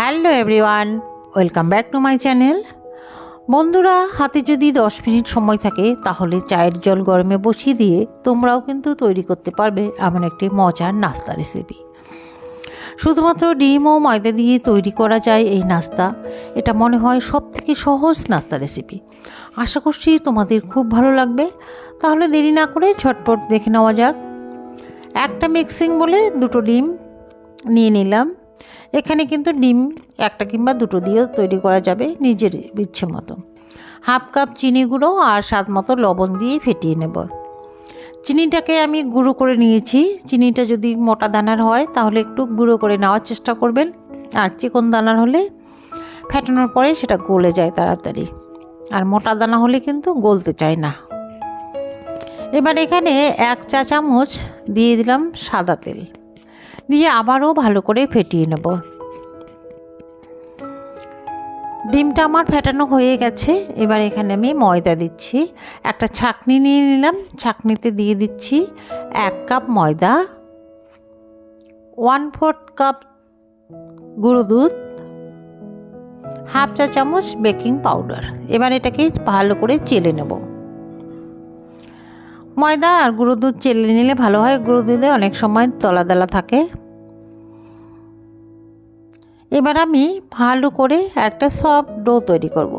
Hello everyone, welcome back to my channel. বন্ধুরা, হাতে যদি দশ মিনিট সময় থাকে, তাহলে চায়ের জল গরমে বসিয়ে দিয়ে তোমরাও কিন্তু তৈরি করতে পারবে এমন একটি মজার নাস্তা রেসিপি শুধুমাত্র ডিম ও ময়দা দিয়ে তৈরি করা যায় এই নাস্তা। এটা মনে হয় সব থেকে সহজ নাস্তা রেসিপি আশা করছি তোমাদের খুব ভালো লাগবে। তাহলে দেরি না করে ঝটপট দেখে নেওয়া যাক। একটা মিক্সিং বলে দুটো ডিম নিয়ে নিলাম। এখানে কিন্তু ডিম একটা কিংবা দুটো দিয়েও তৈরি করা যাবে নিজের ইচ্ছে মতো। হাফ কাপ চিনি গুঁড়ো আর স্বাদ মতো লবণ দিয়ে ফেটিয়ে নেব। চিনিটাকে আমি গুঁড়ো করে নিয়েছি। চিনিটা যদি মোটা দানার হয়, তাহলে একটু গুঁড়ো করে নেওয়ার চেষ্টা করবেন। আর চিকন দানার হলে ফেটানোর পরে সেটা গলে যায় তাড়াতাড়ি। আর মোটা দানা হলে কিন্তু গলতে চায় না। এবার এখানে এক চা চামচ দিয়ে দিলাম সাদা তেল। দিয়ে আবারও ভালো করে ফেটিয়ে নেব। ডিমটা আমার ফেটানো হয়ে গেছে। এবার এখানে আমি ময়দা দিচ্ছি। একটা ছাকনি নিয়ে নিলাম। ছাকনিতে দিয়ে দিচ্ছি এক কাপ ময়দা ওয়ান ফোর্থ কাপ গুঁড়ো দুধ হাফ চা চামচ বেকিং পাউডার এবার এটাকে ভালো করে চেলে নেব। ময়দা আর গুঁড়ো দুধ চেলে নিলে ভালো হয়। গুঁড়ো দুধে অনেক সময় তলা দলা থাকে। এবার আমি ভালো করে একটা সফট ডো তৈরি করব।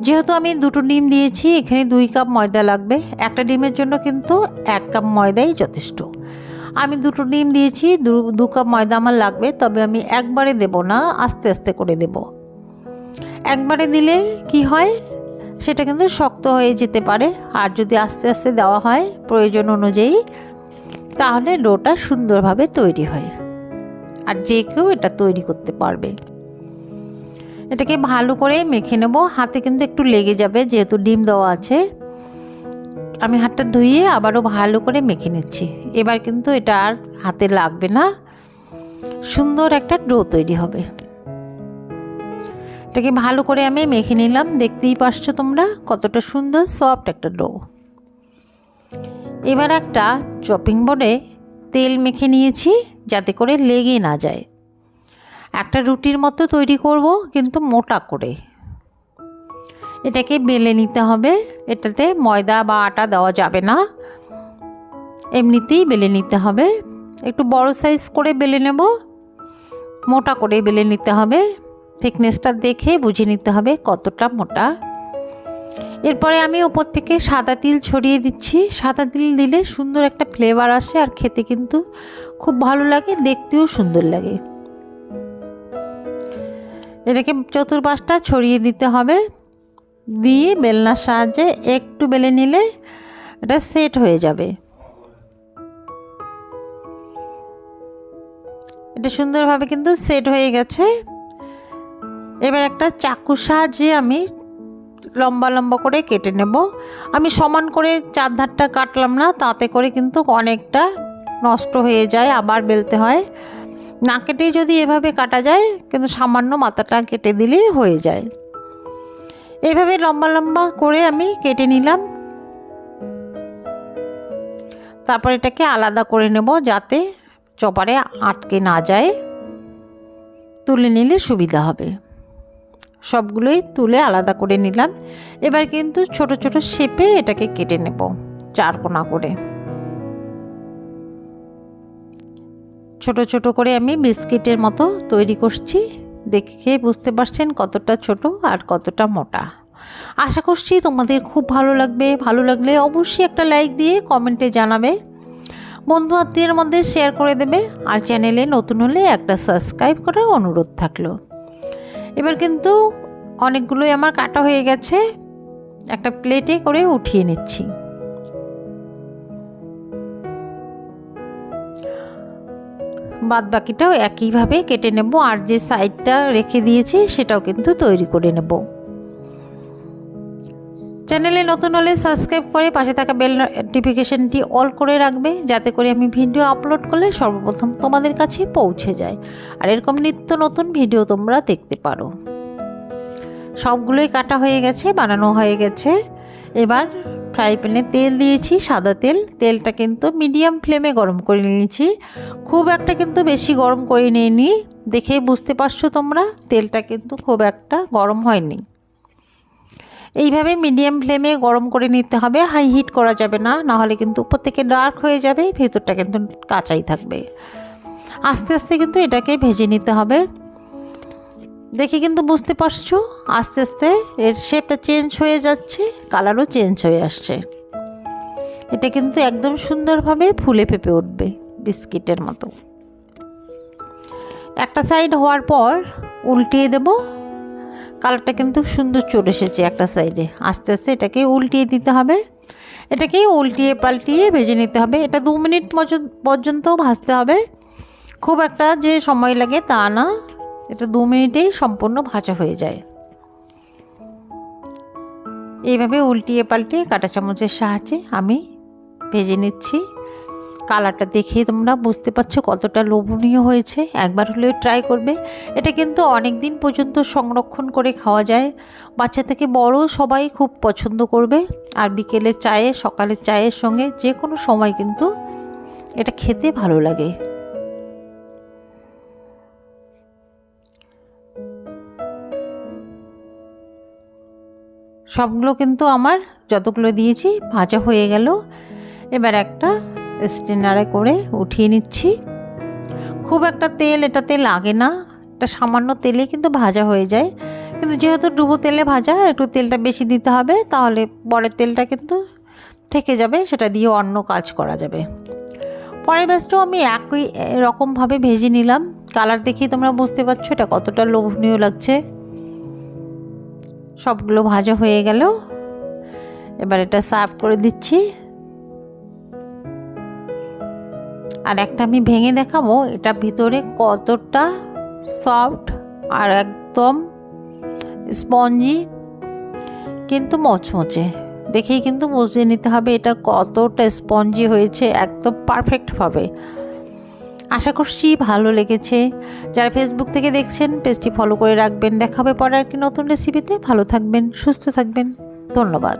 যেহেতু আমি দুটো ডিম দিয়েছি, এখানে দুই কাপ ময়দা লাগবে। একটা ডিমের জন্য কিন্তু এক কাপ ময়দাই যথেষ্ট। আমি দুটো ডিম দিয়েছি, দু কাপ ময়দা আমার লাগবে, তবে আমি একবারে দেব না, আস্তে আস্তে করে দেব। একবারে দিলে কি হয়, সেটা কিন্তু শক্ত হয়ে যেতে পারে। আর যদি আস্তে আস্তে দেওয়া হয় প্রয়োজন অনুযায়ী, তাহলে ডোটা সুন্দরভাবে তৈরি হয়। আর যে কেউ এটা তৈরি করতে পারবে। এটাকে ভালো করে মেখে নেব। হাতে কিন্তু একটু লেগে যাবে, যেহেতু ডিম দেওয়া আছে। আমি হাতটা ধুয়ে আবারও ভালো করে মেখে নিচ্ছি। এবার কিন্তু এটা আর হাতে লাগবে না। সুন্দর একটা ডো তৈরি হবে। এটাকে ভালো করে আমি মেখে নিলাম। দেখতেই পারছ তোমরা কতটা সুন্দর সফট একটা ডো। এবার একটা চপিং বোর্ডে তেল মেখে নিয়েছি যাতে করে লেগে না যায়। একটা রুটির মতো তৈরি করব, কিন্তু মোটা করে। এটাকে বেলে নিতে হবে। এটাতে ময়দা বা আটা দেওয়া যাবে না। এমনিতেই বেলে নিতে হবে। একটু বড় সাইজ করে বেলে নেব। মোটা করে বেলে নিতে হবে। থিকনেসটা দেখে বুঝে নিতে হবে কতটা মোটা। এরপরে আমি ওপর থেকে সাদা তিল ছড়িয়ে দিচ্ছি। সাদা তিল দিলে সুন্দর একটা ফ্লেভার আসে আর খেতে কিন্তু খুব ভালো লাগে, দেখতেও সুন্দর লাগে। এটাকে চতুর্পাশটা ছড়িয়ে দিতে হবে। দিয়ে বেলনার সাহায্যে একটু বেলে নিলে এটা সেট হয়ে যাবে। এটা সুন্দরভাবে কিন্তু সেট হয়ে গেছে। এবার একটা চাকুর সাহায্যে আমি লম্বা লম্বা করে কেটে নেব। আমি সমান করে চার ধারটা কাটলাম না, তাতে করে কিন্তু অনেকটা নষ্ট হয়ে যায়, আবার বেলতে হয়। না কেটেই যদি এভাবে কাটা যায়, কিন্তু সামান্য মাথাটা কেটে দিলেই হয়ে যায়। এইভাবে লম্বা লম্বা করে আমি কেটে নিলাম। তারপর এটাকে আলাদা করে নেব যাতে চপারে আটকে না যায়। তুলে নিলে সুবিধা হবে। সবগুলোই তুলে আলাদা করে নিলাম। এবার কিন্তু ছোট ছোট শেপে এটাকে কেটে নেব চার কোনা করে। ছোট ছোট করে আমি বিস্কিটের মতো তৈরি করছি। দেখে বুঝতে পারছেন কতটা ছোট আর কতটা মোটা। আশা করছি তোমাদের খুব ভালো লাগবে। ভালো লাগলে অবশ্যই একটা লাইক দিয়ে কমেন্টে জানাবে। বন্ধু আত্মীয়ের মধ্যে শেয়ার করে দেবে। আর চ্যানেলে নতুন হলে একটা সাবস্ক্রাইব করার অনুরোধ থাকল। এবার কিন্তু অনেকগুলোই আমার কাটা হয়ে গেছে। একটা প্লেটে করে উঠিয়ে নিচ্ছি। বাদ বাকিটাও একইভাবে কেটে নেব আর যে সাইডটা রেখে দিয়েছি সেটাও কিন্তু তৈরি করে নেব। চ্যানেলে নতুন হলে সাবস্ক্রাইব করে পাশে থাকা বেল নোটিফিকেশনটি অল করে রাখবে, যাতে করে আমি ভিডিও আপলোড করলে সর্বপ্রথম তোমাদের কাছে পৌঁছে যায়। আর এরকম নিত্য নতুন ভিডিও তোমরা দেখতে পারো। সবগুলোই কাটা হয়ে গেছে, বানানো হয়ে গেছে। এবার ফ্রাই প্যানে তেল দিয়েছি, সাদা তেল। তেলটা কিন্তু মিডিয়াম ফ্লেমে গরম করে নিয়েছি। খুব একটা কিন্তু বেশি গরম করে নিইনি। দেখেই বুঝতে পারছ তোমরা, তেলটা কিন্তু খুব একটা গরম হয়নি। এইভাবে মিডিয়াম ফ্লেমে গরম করে নিতে হবে। হাই হিট করা যাবে না, নাহলে কিন্তু উপর থেকে ডার্ক হয়ে যাবে, ভেতরটা কিন্তু কাঁচাই থাকবে। আস্তে আস্তে কিন্তু এটাকে ভেজে নিতে হবে। দেখে কিন্তু বুঝতে পারছ? আস্তে আস্তে এর শেপটা চেঞ্জ হয়ে যাচ্ছে কালারও চেঞ্জ হয়ে আসছে। এটা কিন্তু একদম সুন্দরভাবে ফুলে ফেপে উঠবে বিস্কিটের মতো। একটা সাইড হওয়ার পর উল্টিয়ে দেব। কালারটা কিন্তু সুন্দর চলে এসেছে একটা সাইডে। আস্তে আস্তে এটাকে উল্টিয়ে দিতে হবে। এটাকে উল্টিয়ে পাল্টিয়ে ভেজে নিতে হবে। এটা দু মিনিট পর্যন্ত ভাজতে হবে। খুব একটা যে সময় লাগে তা না। এটা দু মিনিটেই সম্পূর্ণ ভাজা হয়ে যায়। এইভাবে উল্টিয়ে পাল্টিয়ে কাঁটা চামচের সাহায্যে আমি ভেজে নিচ্ছি। কালারটা দেখে তোমরা বুঝতে পারছ কতটা লোভনীয় হয়েছে। একবার হলেও ট্রাই করবে। এটা কিন্তু অনেক দিন পর্যন্ত সংরক্ষণ করে খাওয়া যায়। বাচ্চা থেকে বড় সবাই খুব পছন্দ করবে। আর বিকেলের চায়ে, সকালের চায়ের সঙ্গে যে কোনো সময় কিন্তু এটা খেতে ভালো লাগে। সবগুলো কিন্তু আমার যতগুলো দিয়েছি, ভাজা হয়ে গেল। এবার একটা স্টেনারে করে উঠিয়ে নিচ্ছি। খুব একটা তেল এটাতে লাগে না। একটা সামান্য তেলে কিন্তু ভাজা হয়ে যায়। কিন্তু যেহেতু ডুবো তেলে ভাজা, একটু তেলটা বেশি দিতে হবে, তাহলে পরের তেলটা কিন্তু থেকে যাবে, সেটা দিয়ে অন্য কাজ করা যাবে। পরের ব্যাসটাও আমি একই রকমভাবে ভেজে নিলাম। কালার দেখেই তোমরা বুঝতে পারছ এটা কতটা লোভনীয় লাগছে। সবগুলো ভাজা হয়ে গেল। এবার এটা সার্ভ করে দিচ্ছি। আর একটা আমি ভেঙে দেখাবো, এটা ভিতরে কতটা সফট আর একদম স্পঞ্জি, কিন্তু মচমচে। দেখেই কিন্তু বুঝিয়ে নিতে হবে এটা কতটা স্পঞ্জি হয়েছে একদম পারফেক্টভাবে। আশা করছি ভালো লেগেছে। যারা ফেসবুক থেকে দেখছেন, পেজটি ফলো করে রাখবেন। দেখাবে পরে একটি নতুন রেসিপিতে ভালো থাকবেন, সুস্থ থাকবেন। ধন্যবাদ।